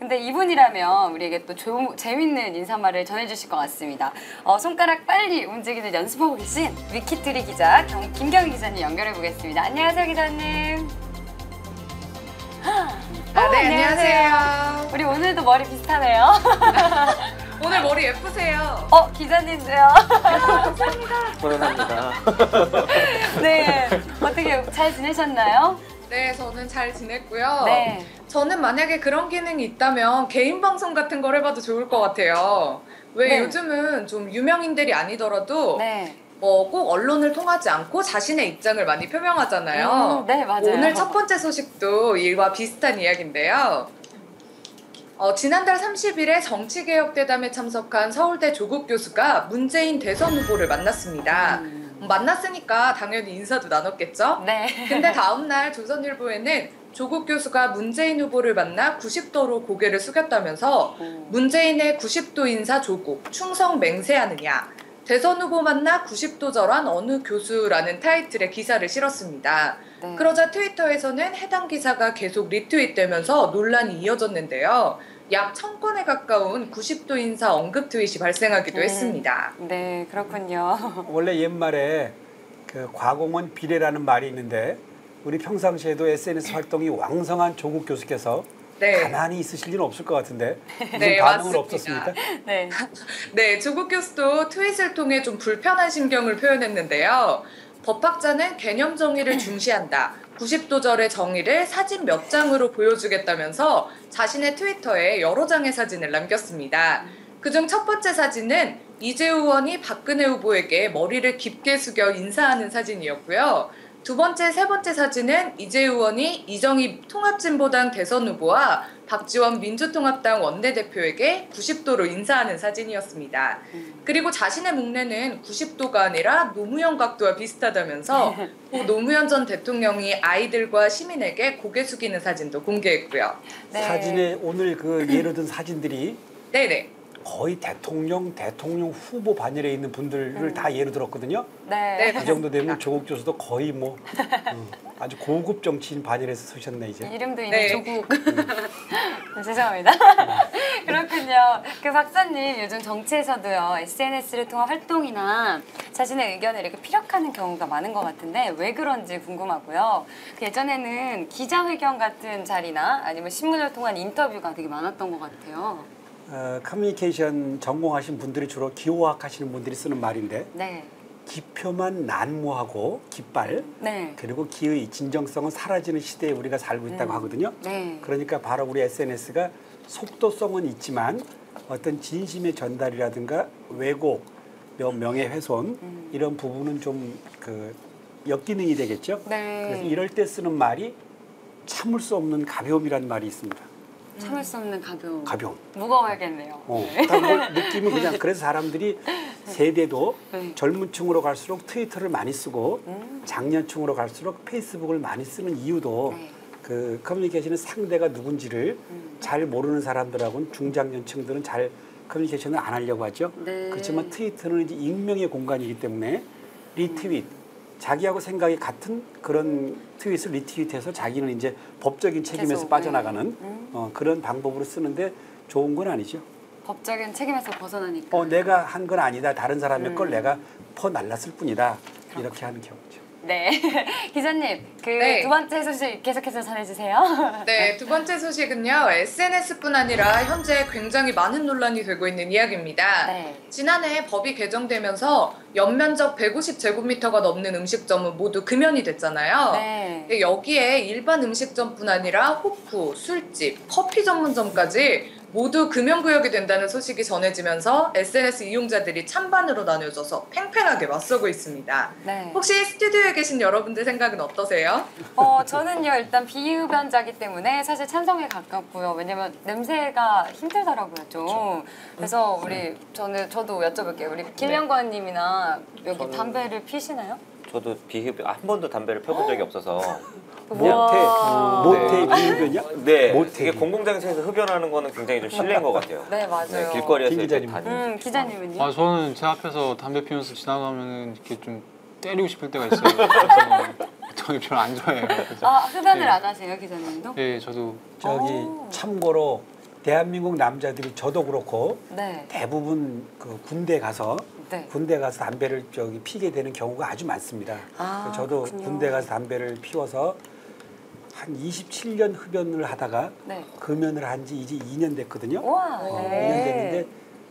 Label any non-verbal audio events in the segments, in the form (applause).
근데 이분이라면 우리에게 또 조, 재밌는 인사말을 전해주실 것 같습니다. 어, 손가락 빨리 움직이는 연습하고 계신 위키트리 기자 경, 김경희 기자님 연결해 보겠습니다. 안녕하세요 기자님. 아, 네, 어, 안녕하세요. 우리 오늘도 머리 비슷하네요. (laughs) 오늘 머리 예쁘세요. 어 기자님도요. 훈훈합니다. (laughs) 네 어떻게 잘 지내셨나요? 네, 저는 잘 지냈고요. 네. 저는 만약에 그런 기능이 있다면 개인 방송 같은 걸 해봐도 좋을 것 같아요. 왜 네. 요즘은 좀 유명인들이 아니더라도 네. 뭐꼭 언론을 통하지 않고 자신의 입장을 많이 표명하잖아요. 음, 네 맞아요. 오늘 첫 번째 소식도 이와 비슷한 이야기인데요. 어, 지난달 30일에 정치개혁대담에 참석한 서울대 조국 교수가 문재인 대선 후보를 만났습니다. 음, 만났으니까 당연히 인사도 나눴겠죠? 네. 근데 다음날 조선일보에는 조국 교수가 문재인 후보를 만나 90도로 고개를 숙였다면서 음. 문재인의 90도 인사 조국, 충성 맹세하느냐, 대선 후보 만나 90도 절한 어느 교수라는 타이틀의 기사를 실었습니다. 네. 그러자 트위터에서는 해당 기사가 계속 리트윗되면서 논란이 이어졌는데요. 약 1000건에 가까운 90도 인사 언급 트윗이 발생하기도 음. 했습니다. 네 그렇군요. (laughs) 원래 옛말에 그 과공원 비례라는 말이 있는데 우리 평상시에도 SNS 활동이 왕성한 조국 교수께서 네. 가만히 있으실 일은 없을 것 같은데 무슨 네, 반응은 맞습니다. 없었습니까? (laughs) 네. 네, 조국 교수도 트윗을 통해 좀 불편한 심경을 표현했는데요. 법학자는 개념 정의를 중시한다. 90도절의 정의를 사진 몇 장으로 보여주겠다면서 자신의 트위터에 여러 장의 사진을 남겼습니다. 그중 첫 번째 사진은 이재우 의원이 박근혜 후보에게 머리를 깊게 숙여 인사하는 사진이었고요. 두 번째, 세 번째 사진은 이재우 의원이 이정희 통합진보당 대선 후보와 박지원 민주통합당 원내대표에게 90도로 인사하는 사진이었습니다. 그리고 자신의 목례는 90도가 아니라 노무현 각도와 비슷하다면서 고 (laughs) 노무현 전 대통령이 아이들과 시민에게 고개 숙이는 사진도 공개했고요. 네. 사진에 오늘 그 예로 든 사진들이 네네. 거의 대통령, 대통령 후보 반열에 있는 분들을 음. 다 예로 들었거든요. 네. 네, 그 정도 되면 조국 교수도 거의 뭐 어, 아주 고급 정치인 반열에서 서셨네 이제. 이름도 있는 네. 조국. (laughs) 네, 죄송합니다. (laughs) 그렇군요. 그 박사님 요즘 정치에서도요 SNS를 통한 활동이나 자신의 의견을 이렇게 피력하는 경우가 많은 것 같은데 왜 그런지 궁금하고요. 그 예전에는 기자회견 같은 자리나 아니면 신문을 통한 인터뷰가 되게 많았던 것 같아요. 어, 커뮤니케이션 전공하신 분들이 주로 기호학 하시는 분들이 쓰는 말인데 네, 기표만 난무하고 깃발 네, 그리고 기의 진정성은 사라지는 시대에 우리가 살고 있다고 음. 하거든요. 네. 그러니까 바로 우리 SNS가 속도성은 있지만 어떤 진심의 전달이라든가 왜곡, 명- 명예훼손 음. 이런 부분은 좀그 역기능이 되겠죠. 네. 그래서 이럴 때 쓰는 말이 참을 수 없는 가벼움이라는 말이 있습니다. 참을 수 없는 가벼움. 가벼움. 무거워야겠네요. 어, 네. 딱뭘 느낌은 그냥 그래서 사람들이 (laughs) 세대도 네. 젊은 층으로 갈수록 트위터를 많이 쓰고 음. 장년층으로 갈수록 페이스북을 많이 쓰는 이유도 네. 그 커뮤니케이션의 상대가 누군지를 음. 잘 모르는 사람들하고는 중장년층들은 잘 커뮤니케이션을 안 하려고 하죠. 네. 그렇지만 트위터는 이제 익명의 공간이기 때문에 리트윗 자기하고 생각이 같은 그런 트윗을 리트윗해서 자기는 이제 법적인 책임에서 계속, 빠져나가는 음. 어, 그런 방법으로 쓰는데 좋은 건 아니죠. 법적인 책임에서 벗어나니까. 어 내가 한 건 아니다 다른 사람의 걸 음. 내가 퍼 날랐을 뿐이다 이렇게 하는 경우죠. 네. (laughs) 기자님, 그두 네. 번째 소식 계속해서 전해주세요. (laughs) 네, 두 번째 소식은요. SNS뿐 아니라 현재 굉장히 많은 논란이 되고 있는 이야기입니다. 네. 지난해 법이 개정되면서 연면적 150제곱미터가 넘는 음식점은 모두 금연이 됐잖아요. 네. 여기에 일반 음식점뿐 아니라 호프, 술집, 커피 전문점까지 모두 금연구역이 된다는 소식이 전해지면서 SNS 이용자들이 찬반으로 나뉘어져서 팽팽하게 맞서고 있습니다. 네. 혹시 스튜디오에 계신 여러분들 생각은 어떠세요? 어, 저는요, 일단 비흡연자기 때문에 사실 찬성에 가깝고요. 왜냐면 냄새가 힘들더라고요, 좀. 그래서 우리, 저는, 저도 여쭤볼게요. 우리 김영관님이나 여기 저는- 담배를 피시나요? 저도 비흡 한 번도 담배를 펴본 적이 (gasps) 없어서 모태 우와. 모태 네. 비흡연이야? (laughs) 네 모태 되게 공공장소에서 흡연하는 거는 굉장히 좀 실례인 것 같아요. 네, 맞아요. 네, 길거리에서 기자님. 다니는. 음, 기자님은요? 아 저는 제 앞에서 담배 피우면서 지나가면은 이렇게 좀 때리고 싶을 때가 있어요. 그래서 저는 별로 안 좋아해요. 그래서 아, 흡연을 네. 안 하세요, 기자님도? 예, 저도 저기 오. 참고로 대한민국 남자들이 저도 그렇고 네. 대부분 그 군대 가서 네. 군대 가서 담배를 저기 피게 되는 경우가 아주 많습니다. 아, 저도 그렇군요. 군대 가서 담배를 피워서 한 27년 흡연을 하다가 네. 금연을 한 지 이제 2년 됐거든요. 우와. 어, 네. 2년 됐는데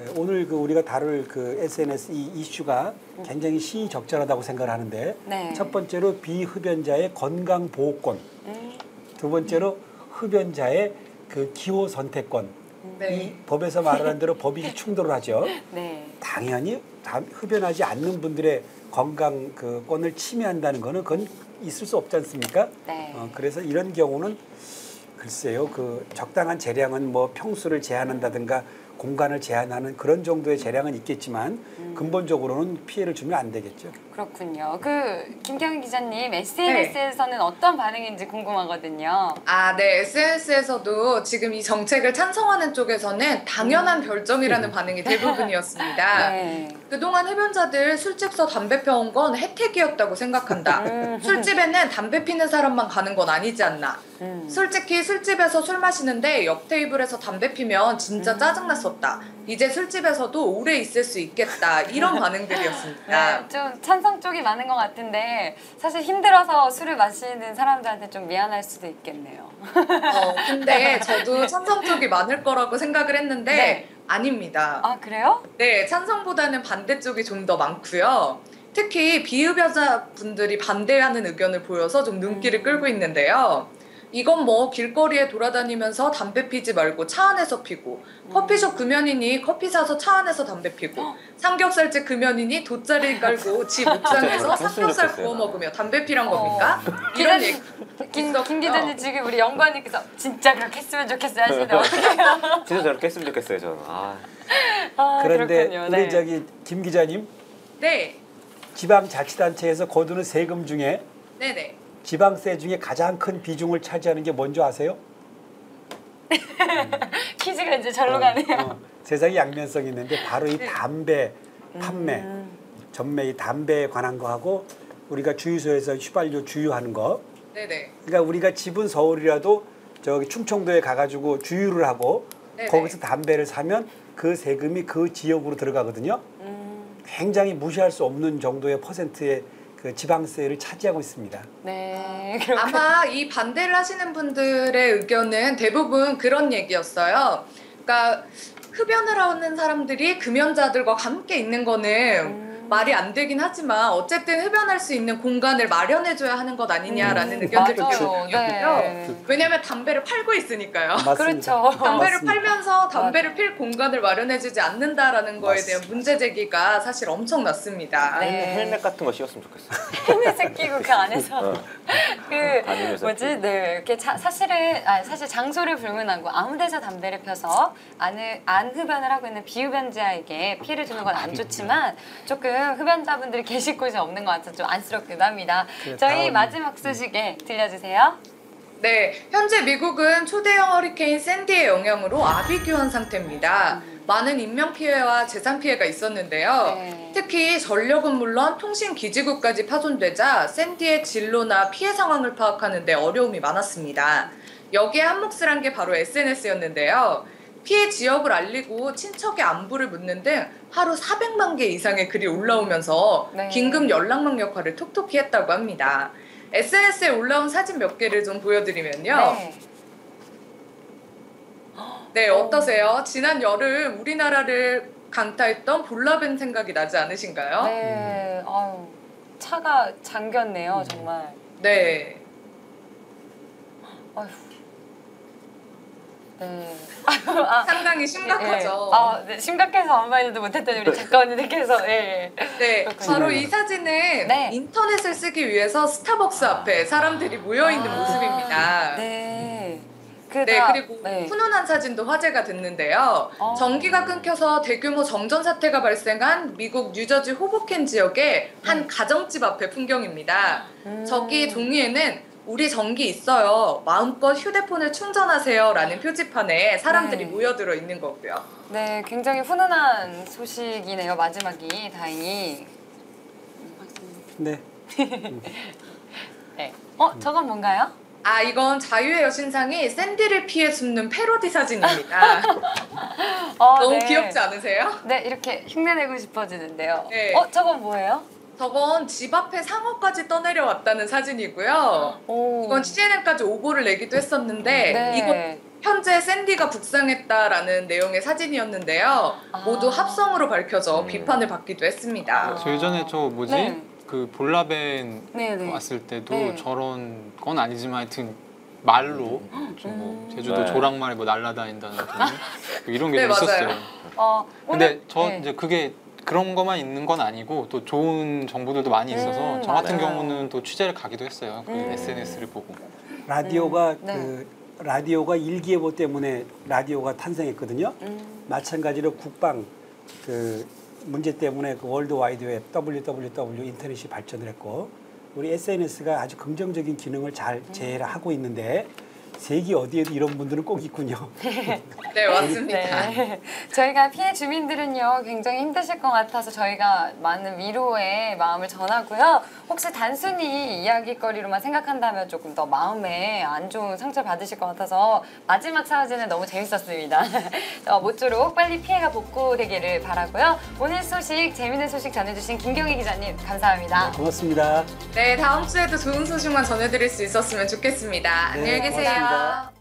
예, 오늘 그 우리가 다룰 그 SNS 이 이슈가 굉장히 시의적절하다고 생각을 하는데 네. 첫 번째로 비흡연자의 건강 보호권, 음, 두 번째로 흡연자의 그 기호 선택권. 이 네. 법에서 말하는 대로 법이 충돌을 하죠. (laughs) 네. 당연히 담- 흡연하지 않는 분들의 건강 그 권을 침해한다는 거는 그건 있을 수 없지 않습니까? 네. 어, 그래서 이런 경우는 글쎄요, 그 적당한 재량은 뭐 평수를 제한한다든가 공간을 제한하는 그런 정도의 재량은 있겠지만 음. 근본적으로는 피해를 주면 안 되겠죠. 그렇군요. 그 김경희 기자님 SNS에서는 어떤 반응인지 궁금하거든요. 아, 네. SNS에서도 지금 이 정책을 찬성하는 쪽에서는 당연한 결정이라는 반응이 대부분이었습니다. (laughs) 네. 그동안 흡연자들 술집서 담배 펴온 건 혜택이었다고 생각한다. 음. 술집에는 담배 피는 사람만 가는 건 아니지 않나. 음. 솔직히 술집에서 술 마시는데 옆 테이블에서 담배 피면 진짜 짜증났었다. 이제 술집에서도 오래 있을 수 있겠다. 이런 (laughs) 반응들이었습니다. 네, 좀 찬성 쪽이 많은 것 같은데 사실 힘들어서 술을 마시는 사람들한테 좀 미안할 수도 있겠네요. 어, 근데 (laughs) 저도 찬성 쪽이 많을 거라고 생각을 했는데 네. 아닙니다. 아 그래요? 네, 찬성보다는 반대 쪽이 좀 더 많고요. 특히 비흡연자 분들이 반대하는 의견을 보여서 좀 눈길을 음. 끌고 있는데요. 이건 뭐 길거리에 돌아다니면서 담배 피지 말고 차 안에서 피고 음. 커피숍 금연이니 커피 사서 차 안에서 담배 피고 삼겹살집 금연이니 돗자리 깔고 집 옥상에서 진짜 저렇게 삼겹살 구워. 먹으면 담배 피란 겁니까? 어. 이런 얘기 김, 기자님 지금 우리 연구원님께서 진짜 그렇게 했으면 좋겠어요 하시는데 어떻게 해요? (laughs) 진짜 저렇게 했으면 좋겠어요 저는. 아, 아, 그런데 그렇군요. 우리 네. 저기 김 기자님 네, 지방자치단체에서 거두는 세금 중에 네네. 지방세 중에 가장 큰 비중을 차지하는 게 뭔지 아세요? (laughs) 퀴즈가 이제 절로 어, 가네요. 어, 세상에 양면성이 있는데 바로 이 네. 담배 판매, 음. 전매 이 담배에 관한 거하고 우리가 주유소에서 휘발유 주유하는 거. 네네. 그러니까 우리가 집은 서울이라도 저기 충청도에 가가지고 주유를 하고 네네. 거기서 담배를 사면 그 세금이 그 지역으로 들어가거든요. 음, 굉장히 무시할 수 없는 정도의 퍼센트의 그 지방세를 차지하고 있습니다. 네. (laughs) 아마 이 반대를 하시는 분들의 의견은 대부분 그런 얘기였어요. 그러니까 흡연을 하는 사람들이 금연자들과 함께 있는 거는 음. 말이 안 되긴 하지만 어쨌든 흡연할 수 있는 공간을 마련해줘야 하는 것 아니냐라는 음, 의견들이. 있거든요. 네. 왜냐하면 담배를 팔고 있으니까요. 맞습니다. 그렇죠. 담배를 맞습니다. 팔면서 담배를 필 공간을 마련해주지 않는다라는 거에 대한 맞습니다. 문제 제기가 사실 엄청 났습니다. 네. 헬멧 같은 거 씌웠으면 좋겠어요. 헬멧을 끼고 그 안에서 어. 그 뭐지? 네 이렇게 자, 사실은 아, 사실 장소를 불문하고 아무데서 담배를 펴서 안, 흡- 안 흡연을 하고 있는 비흡연자에게 피해를 주는 건 안 좋지만 조금 흡연자분들이 계실 곳이 없는 것 같아서 좀 안쓰럽기도 합니다. 그래, 저희 다음- 마지막 소식에 들려주세요. 네, 현재 미국은 초대형 허리케인 샌디의 영향으로 아비규환 상태입니다. 많은 인명 피해와 재산 피해가 있었는데요. 네. 특히 전력은 물론 통신 기지국까지 파손되자 샌디의 진로나 피해 상황을 파악하는 데 어려움이 많았습니다. 여기에 한몫을 한 게 바로 SNS였는데요. 피해 지역을 알리고 친척의 안부를 묻는 등 하루 400만 개 이상의 글이 올라오면서 네. 긴급 연락망 역할을 톡톡히 했다고 합니다. SNS에 올라온 사진 몇 개를 좀 보여드리면요. 네. 네, 어떠세요? 지난 여름 우리나라를 강타했던 볼라벤 생각이 나지 않으신가요? 네. 아유, 차가 잠겼네요, 정말. 네. 아유. 네. 아유, 아, 상당히 예. 심각하죠. 아, 네, 심각해서 아무 말도 못했더니 우리 작가 언니들께서 예. 네, 그렇군요. 바로 이 사진은 네. 인터넷을 쓰기 위해서 스타벅스 앞에 사람들이 모여 있는 아, 모습입니다. 네. 네. 그 네, 다- 그리고 네. 훈훈한 사진도 화제가 됐는데요. 어. 전기가 끊겨서 대규모 정전 사태가 발생한 미국 뉴저지 호보켄 지역의 한 네. 가정집 앞의 풍경입니다. 음. 저기 종이에는 우리 전기 있어요. 마음껏 휴대폰을 충전하세요.라는 표지판에 사람들이 네. 모여들어 있는 거고요. 네, 굉장히 훈훈한 소식이네요. 마지막이 다행히. 네. 네. 어, 저건 뭔가요? 아 이건 자유의 여신상이 샌디를 피해 숨는 패러디 사진입니다. (laughs) 어, 너무 네. 귀엽지 않으세요? 네, 이렇게 흉내내고 싶어지는데요. 네. 어, 저건 뭐예요? 저건 집 앞에 상어까지 떠내려 왔다는 사진이고요. 오. 이건 CNN까지 오보를 내기도 했었는데 네. 이건 현재 샌디가 북상했다라는 내용의 사진이었는데요. 아. 모두 합성으로 밝혀져 음. 비판을 받기도 했습니다. 저 예전에 저 뭐지 네. 그 볼라벤 네, 네. 왔을 때도 네. 저런 건 아니지만 하여튼 말로 좀뭐 음. 제주도 네. 조랑말에 뭐 날라다닌다는 (laughs) 뭐 이런 게 네, 좀 있었어요. 어, 근데 저 네. 이제 그게 그런 것만 있는 건 아니고 또 좋은 정보들도 많이 있어서 음, 저 같은 맞아요. 경우는 또 취재를 가기도 했어요. 그 음. SNS를 보고. 라디오가 네. 그 라디오가 일기예보 때문에 라디오가 탄생했거든요. 음. 마찬가지로 국방 그 문제 때문에 그 월드 와이드 웹 WWW 인터넷이 발전을 했고 우리 SNS가 아주 긍정적인 기능을 잘 제하고 있는데 세계 어디에도 이런 분들은 꼭 있군요. (laughs) 네 맞습니다. 네. 저희가 피해 주민들은요 굉장히 힘드실 것 같아서 저희가 많은 위로의 마음을 전하고요. 혹시 단순히 이야기거리로만 생각한다면 조금 더 마음에 안 좋은 상처 받으실 것 같아서 마지막 사진은 너무 재밌었습니다. (laughs) 어, 모쪼록 빨리 피해가 복구되기를 바라고요. 오늘 소식 재밌는 소식 전해주신 김경희 기자님 감사합니다. 고맙습니다. 네 다음 주에도 좋은 소식만 전해드릴 수 있었으면 좋겠습니다. 안녕히 계세요. 고맙습 니다.